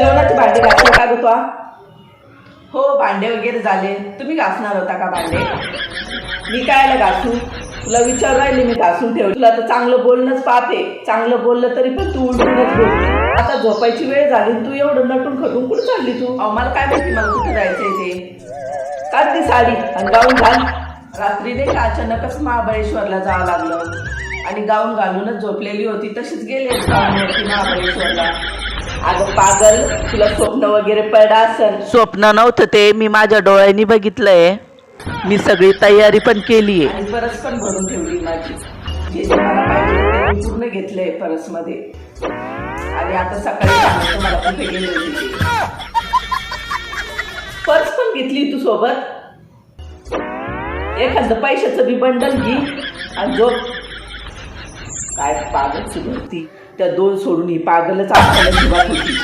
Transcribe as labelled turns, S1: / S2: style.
S1: जेवणाचे भांडे घासले का तो हो? भांडे वगैरे झाले. तुम्ही घासणार होता का भांडे? मी कायला घासू? तुला विचार राहिले मी घासून ठेव तुला तर चांगलं बोलणंच पाहते. चांगलं बोललं तरी पण तू उलटूनच बोलते आता झोपायची वेळ झाली तू एवढं नटून खटून कुठं चालली तू? मला काय माहिती मला कुठे जायचंय ते? काढ ती साडी आणि गाऊन घाल. रात्री नाही का अचानकच महाबळेश्वरला जावं लागलं. आणि गाऊन घालूनच झोपलेली होती तशीच गेले महाबळेश्वरला. अगं पागल तुला स्वप्न वगैरे पडलं असेल. स्वप्न नव्हतं ते मी माझ्या डोळ्यांनी बघितलंय. मी सगळी तयारी पण केली आहे आणि परस पण भरून ठेवली माझी. जे जे मला पाहिजे ते मी पूर्ण घेतलंय परसमध्ये आणि आता सकाळी सांगितलं मला कुठे गेली होती. ती. पर्स पण घेतली तू सोबत? एखादं पैशाचं बी बंडल घे. आणि झोप. काय पागल सुधरती. त्या दोन सोडून ही पागलच आपल्याला जीवात होती.